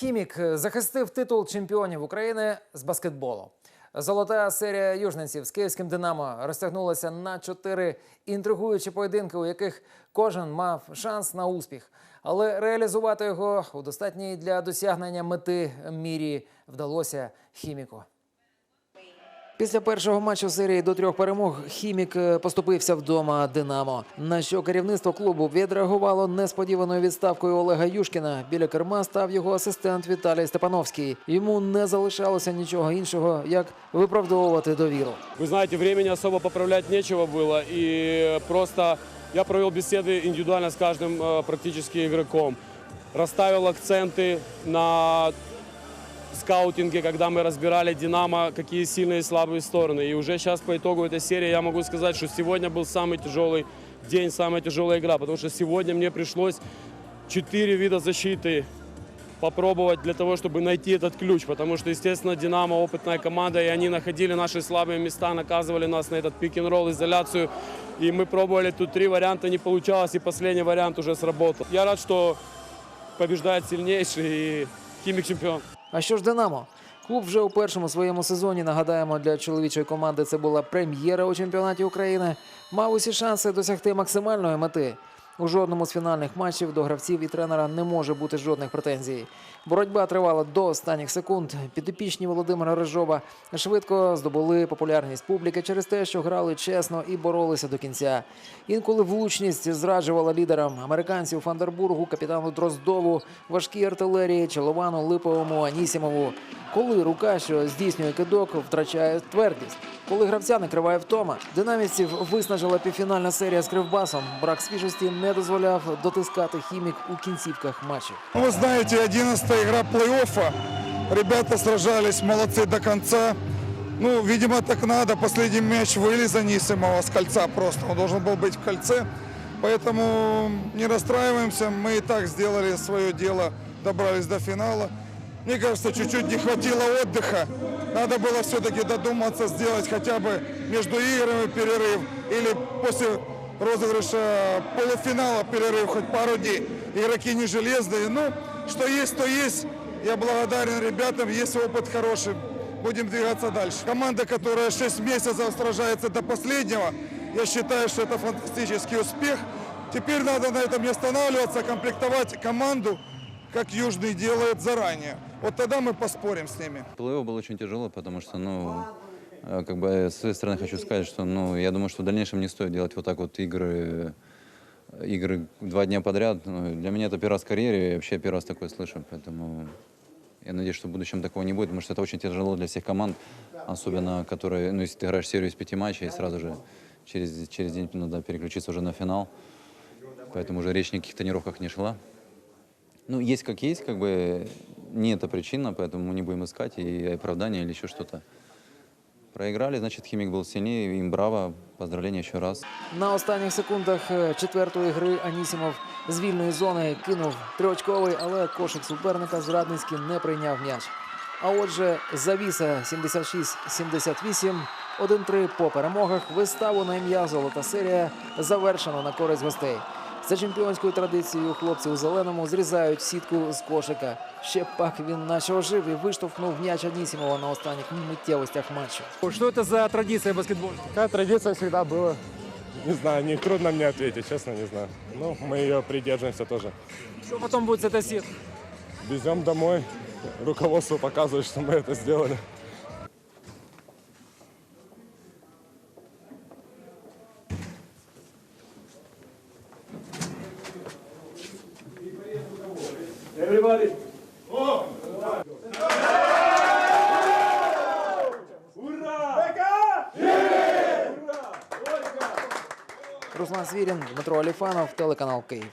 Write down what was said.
Хімік захистив титул чемпіонів України з баскетболу. Золота серія южненців з київським Динамо розтягнулася на чотири інтригуючі поєдинки, у яких кожен мав шанс на успіх. Але реалізувати його у достатній для досягнення мети мірі вдалося хіміку. Після першого матчу серії до трьох перемог хімік е, поступився вдома Динамо. На що керівництво клубу відреагувало несподіваною відставкою Олега Юшкіна. Біля керма став його асистент Віталій Степановський. Йому не залишалося нічого іншого, як виправдовувати довіру. Вы знаете, времени особо поправлять нечего было, и просто я провел беседы индивидуально с каждым э, практически игроком. Расставил акценты на скаутинге, когда мы разбирали «Динамо», какие сильные и слабые стороны. И уже сейчас по итогу этой серии я могу сказать, что сегодня был самый тяжелый день, самая тяжелая игра, потому что сегодня мне пришлось четыре вида защиты попробовать для того, чтобы найти этот ключ, потому что, естественно, «Динамо» опытная команда, и они находили наши слабые места, наказывали нас на этот пик-н-ролл, изоляцию, и мы пробовали тут три варианта, не получалось, и последний вариант уже сработал. Я рад, что побеждает сильнейший, и Химик чемпион. А що ж Динамо? Клуб вже у першому своєму сезоні, нагадаємо, для чоловічої команди це була прем'єра у чемпіонаті України. Мав усі шанси досягти максимальної мети. У жодному з фінальних матчів до гравців і тренера не може бути жодних претензій. Боротьба тривала до останніх секунд. Підопічні Володимира Рижова швидко здобули популярність публіки через те, що грали чесно і боролися до кінця. Інколи влучність зраджувала лідерам американців Фандербургу, капітану Дроздову, важкій артилерії, Человану, Липовому, Анісімову. Коли рука, що здійснює кидок, втрачає твердість. Коли гравця накриває втома, динамівців виснажила півфінальна серія з кривбасом. Брак свіжості не дозволяв дотискати хімік у кінцівках матчів. Ну, Вы знаете, 11 игра плей-оффа. Ребята сражались, молодцы до конца. Ну, видимо, так надо. Последний мяч вылез Анисимова с кольца просто. Он должен был быть в кольце. Поэтому не расстраиваемся. Мы и так сделали свое дело, добрались до финала. Мне кажется, чуть-чуть не хватило отдыха. Надо было все-таки додуматься сделать хотя бы между играми перерыв или после розыгрыша полуфинала перерыв хоть пару дней. Игроки не железные. Ну, что есть, то есть. Я благодарен ребятам, есть опыт хороший. Будем двигаться дальше. Команда, которая 6 месяцев сражается до последнего, я считаю, что это фантастический успех. Теперь надо на этом не останавливаться, комплектовать команду, как Южный делает заранее. Вот тогда мы поспорим с ними. Плей-офф был очень тяжелый, потому что, ну, э, как бы с своей стороны хочу сказать, что, ну, я думаю, что в дальнейшем не стоит делать вот так вот игры, э, игры два дня подряд. Ну, для меня это первый раз в карьере, я вообще первый раз такое слышу, поэтому я надеюсь, что в будущем такого не будет, потому что это очень тяжело для всех команд, особенно которые, ну, если ты играешь серию из пяти матчей, сразу же через, через день надо переключиться уже на финал, поэтому уже речь о каких тренировках не шла. Ну, есть как есть, как бы не это причина, поэтому мы не будем искать и оправдания или еще что-то. Проиграли, значит, химик был сильнее, им браво, поздравления еще раз. На останніх секундах е, четвертої гри Анісімов з вільної зони кинув триочковий, але кошик суперника зрадницький не прийняв м'яч. А отже, завіса 76-78, 1-3 по перемогах. Виставу на ім'я Золота серія завершено на користь гостей. За чемпіонською традицією хлопці у зеленому зрізають сітку з кошика. Ще пак він наче ожив і виштовхнув м'яч Анісімова на останніх миттєвостях матчу. Что это за традиция баскетбола? Такая традиция всегда была. Не знаю, не трудно мне ответить, честно не знаю. Ну, мы ее придерживаемся тоже. Что потом будет с этой сеткой? Везем домой, руководству показывает, что мы это сделали. Руслан Свірін, Дмитро Аліфанов, телеканал Київ.